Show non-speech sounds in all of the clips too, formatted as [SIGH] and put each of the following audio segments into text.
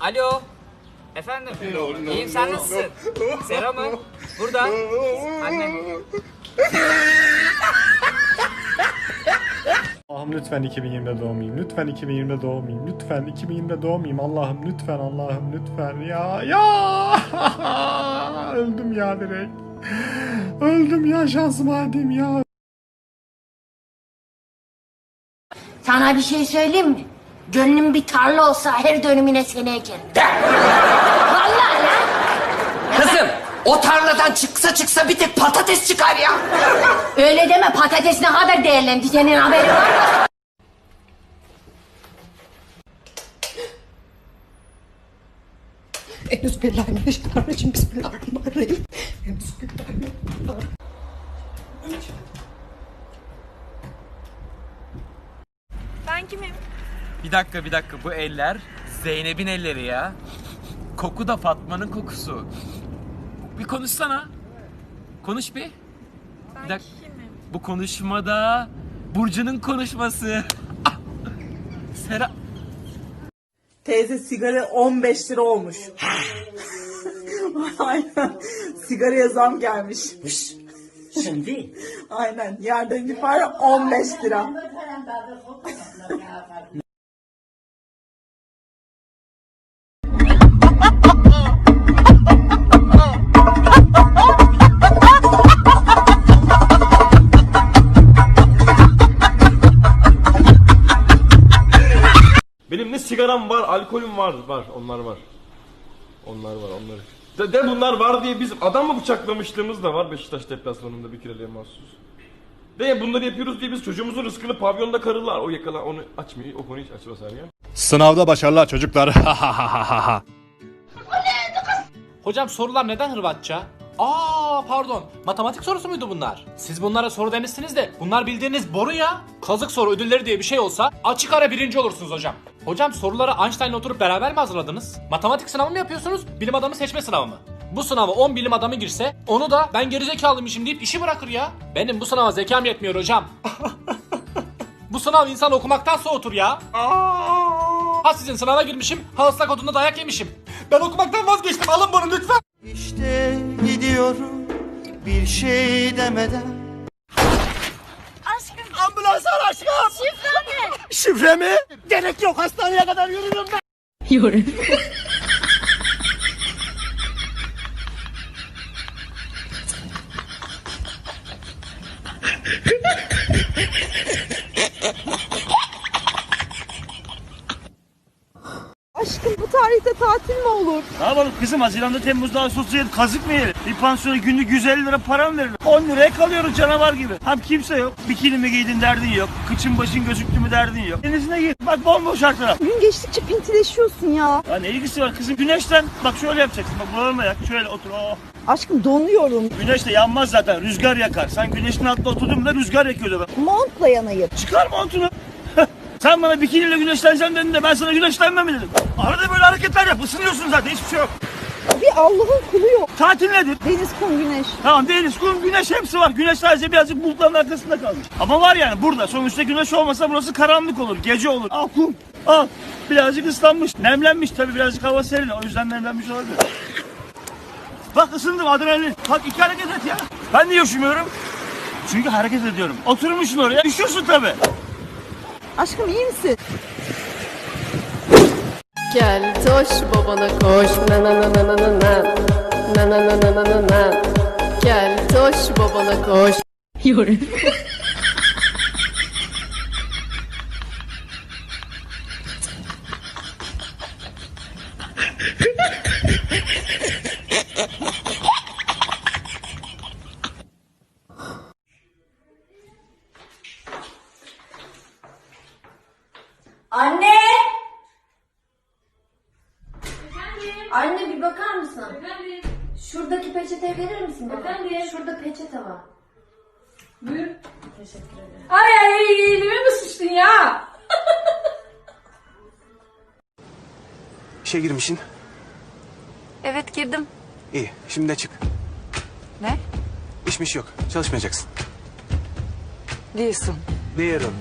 Alo. Efendim. İyiyim sen nasılsın? Sera mı? Burada. Annem. Allah'ım lütfen 2020'de doğmayayım. Lütfen 2020'de doğmayayım. Lütfen 2020'de doğmayayım. Allah'ım lütfen Allah'ım lütfen. Ya ya. [LAUGHS] Öldüm ya direkt. Öldüm ya şansım hadim ya. Sana bir şey söyleyeyim mi? Gönlüm bir tarla olsa her dönümüne seni ekerim. Vallahi lan. Kızım o tarladan çıksa çıksa bir tek patates çıkar ya. Öyle deme patates ne kadar değerlendi senin haberin var mı? [LAUGHS] Euzubillahimineşşeytanirracim. Bismillahirrahmanirrahim. Euzubillahimineşşeytanirracim. Ben kimim? Bir dakika bir dakika bu eller Zeynep'in elleri ya. Koku da Fatma'nın kokusu. Bir konuşsana. Konuş bir. Ben Bir dakika. kimim? Bu konuşmada Burcu'nun konuşması. Ah! [LAUGHS] Sera... Teyze sigara 15 lira olmuş. [LAUGHS] Aynen. Sigaraya zam gelmiş. Şimdi Aynen. Yerden bir para 15 lira. Sigaram var, alkolüm var, var. Onlar var. Onlar var, onları. De, de bunlar var diye biz adam mı bıçaklamışlığımız da var Beşiktaş deplasmanında bir kireliğe mahsus. De bunları yapıyoruz diye biz çocuğumuzun rızkını pavyonda karılar. O yakala onu açmıyor, o konuyu hiç açmaz ya. Sınavda başarılar çocuklar. [LAUGHS] Hocam sorular neden Hırvatça? Aa pardon. Matematik sorusu muydu bunlar? Siz bunlara soru demişsiniz de bunlar bildiğiniz boru ya. Kazık soru ödülleri diye bir şey olsa açık ara birinci olursunuz hocam. Hocam soruları Einstein'la oturup beraber mi hazırladınız? Matematik sınavı mı yapıyorsunuz? Bilim adamı seçme sınavı mı? Bu sınava 10 bilim adamı girse onu da ben gerizekalıymışım deyip işi bırakır ya. Benim bu sınava zekam yetmiyor hocam. [LAUGHS] bu sınav insan okumaktan soğutur ya. Ha sizin sınava girmişim, ha ıslak odunda dayak yemişim. Ben okumaktan vazgeçtim, alın bunu lütfen. İşte gidiyorum bir şey demeden. Aşkım. Ambulans ar aşkım. Şifre mi? Şifre mi? Gerek yok hastaneye kadar yürürüm ben. Aşkım [LAUGHS] bu tarihte tatil mi olur? Ne yapalım kızım Haziran'da Temmuz'da Ağustos'ta yiyelim kazık mı yiyelim? Bir pansiyona günlük 150 lira para mı verilir? 10 liraya kalıyoruz canavar gibi. Hem kimse yok. Bikini mi giydin derdin yok. Kıçın başın gözüktü mü derdin yok. Denizine git. Bak bomboş taraf. Gün geçtikçe pintileşiyorsun ya. Ya ne ilgisi var kızım? Güneşten bak şöyle yapacaksın. Bak bağırma ya. Şöyle otur. Oh. Aşkım donuyorum. Güneş de yanmaz zaten. Rüzgar yakar. Sen güneşin altında oturdun da rüzgar yakıyordu. Montla yanayım. Çıkar montunu. Sen bana bikiniyle güneşleneceğim dedin de ben sana güneşlenme mi dedim? Arada böyle hareketler yap. Isınıyorsun zaten. Hiçbir şey yok. Bir Allah'ın kulu yok. Tatil nedir? Deniz, kum, güneş. Tamam deniz, kum, güneş hepsi var. Güneş sadece birazcık bulutların arkasında kalmış. Ama var yani burada. Sonuçta güneş olmasa burası karanlık olur. Gece olur. Al kum. Al. Birazcık ıslanmış. Nemlenmiş tabii birazcık hava serin. O yüzden nemlenmiş olabilir. Bak ısındım adrenalin. Bak iki hareket et ya. Ben niye üşümüyorum? Çünkü hareket ediyorum. Oturmuşsun oraya. Üşürsün tabii. Aşkım iyi misin? Gel toş babana koş. Na na na na na na na. Na na na na na na na. Gel toş babana koş. Yorum [LAUGHS] Anne! Anne bir bakar mısın? Şuradaki peçeteyi verir misin bana? Şurada peçete var. Buyur. Ay ay ay elime mi sıçtın ya? [LAUGHS] İşe girmişsin. Evet girdim. İyi. Şimdi de çık. Ne? İşmiş yok. Çalışmayacaksın. Diyorsun. Diyorum.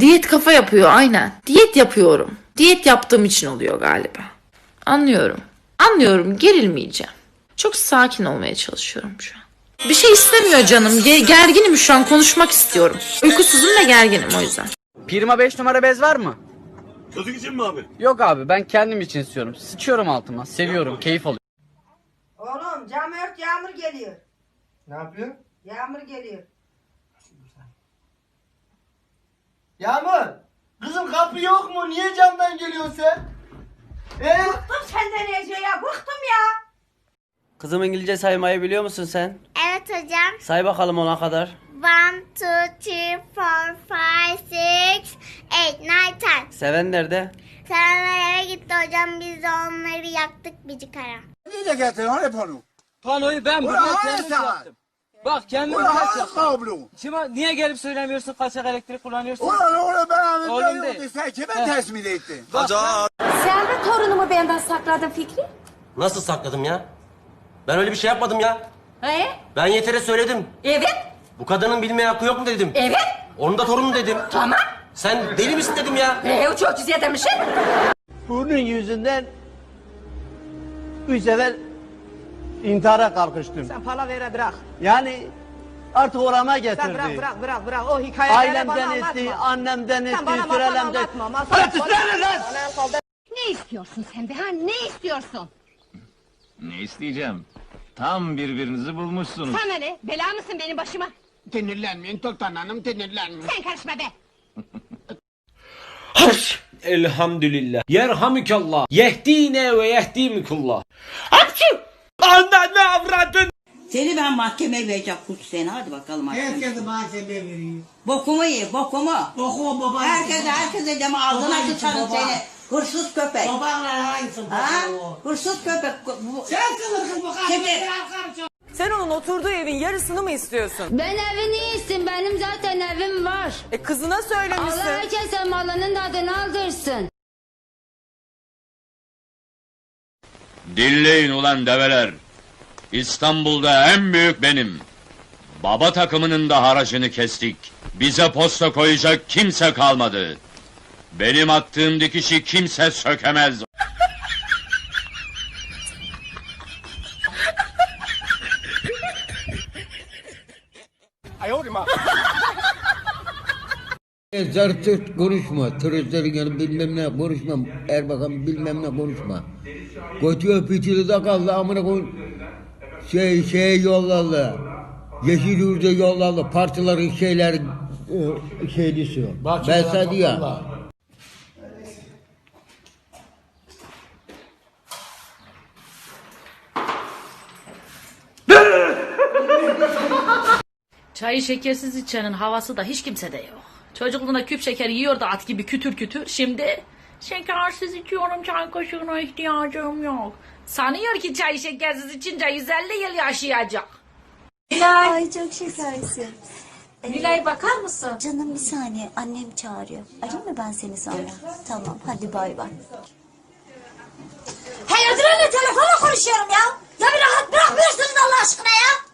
Diyet kafa yapıyor aynen. Diyet yapıyorum. Diyet yaptığım için oluyor galiba. Anlıyorum. Anlıyorum gerilmeyeceğim. Çok sakin olmaya çalışıyorum şu an. Bir şey istemiyor canım. Ge- gerginim şu an konuşmak istiyorum. Uykusuzum ve gerginim o yüzden. Pirma 5 numara bez var mı? Çocuk için mi abi? Yok abi ben kendim için istiyorum. Sıçıyorum altıma. Seviyorum. Keyif alıyorum. Oğlum cam ört yağmur geliyor. Ne yapıyor? Yağmur geliyor. Yağmur! Kızım kapı yok mu? Niye camdan geliyorsun sen? Ee? Bıktım senden Ece ya bıktım ya. Kızım İngilizce saymayı biliyor musun sen? Evet hocam. Say bakalım ona kadar. One, two, three, four, five, six, eight, nine, ten. Seven nerede? Serenler eve gitti hocam biz de onları yaktık bir kara. Niye getirdin? Hani pano? Panoyu ben buraya kendim yaptım. Bak kendim Ulan kablo. Şimdi niye gelip söylemiyorsun kaçak elektrik kullanıyorsun? Ulan oğlum ben Oğlum anında de. yoktu. Sen kime teslim ettin? Sen de torunumu benden sakladın Fikri. Nasıl sakladım ya? Ben öyle bir şey yapmadım ya. Ee? Ben yetere söyledim. Evet. Bu kadının bilmeye hakkı yok mu dedim. Evet. Onun da torunu dedim. Tamam. Sen deli misin dedim ya. Ee, çok güzel demişsin. Bunun yüzünden üç sefer intihara kalkıştım. Sen para vere bırak. Yani artık orama getirdi. Sen bırak bırak bırak bırak. O hikayeleri Ailemden bana etti, anlatma. annemden etti, Sen bana anlatma. Masal lan! Ne istiyorsun sen be ha? Ne istiyorsun? Ne isteyeceğim? Tam birbirinizi bulmuşsunuz. Sana ne? Bela mısın benim başıma? Sinirlenmeyin Sultan Hanım, sinirlenmeyin. Sen karışma be. [LAUGHS] Elhamdülillah. Yerhamükallah. Yehdine ve yehdimikullah. Seni ben mahkemeye vereceğim kurt seni hadi bakalım mahkemeye. Herkese mahkemeye veriyor. Bokumu ye bokumu. Bokumu baba. Herkese herkese deme ağzına Baba sıçarım baba. seni. Hırsız köpek. Babanla hangisi Ha? baba? Hırsız köpek. Bu- Sen kılırsın bu kadar. Sen onun oturduğu evin yarısını mı istiyorsun? Ben evini iyisin. Benim zaten evim var. E kızına söylemişsin. Allah herkese malının adını aldırsın. Dinleyin ulan develer. İstanbul'da en büyük benim. Baba takımının da haracını kestik. Bize posta koyacak kimse kalmadı. Benim attığım dikişi kimse sökemez. Zar tut konuşma. Turistlerin yanı bilmem ne konuşma. Erbakan bilmem ne konuşma. Götüyor pitili de kaldı amına koyun. Şey şey yolladı. Yeşil Yurt'a yolladı. Partilerin şeyler e, şeylisi. Ben sana diyor. Çayı şekersiz içenin havası da hiç kimsede yok. Çocukluğunda küp şeker yiyor da at gibi kütür kütür. Şimdi şekersiz içiyorum çay kaşığına ihtiyacım yok. Sanıyor ki çay şekersiz içince 150 yıl yaşayacak. Ay çok şekersin. Nilay bakar mısın? Canım bir saniye annem çağırıyor. Arayayım mı ben seni sonra? Tamam hadi bay bay. Hey ödürenle telefonla konuşuyorum ya. Ya bir rahat bırakmıyorsunuz Allah aşkına ya.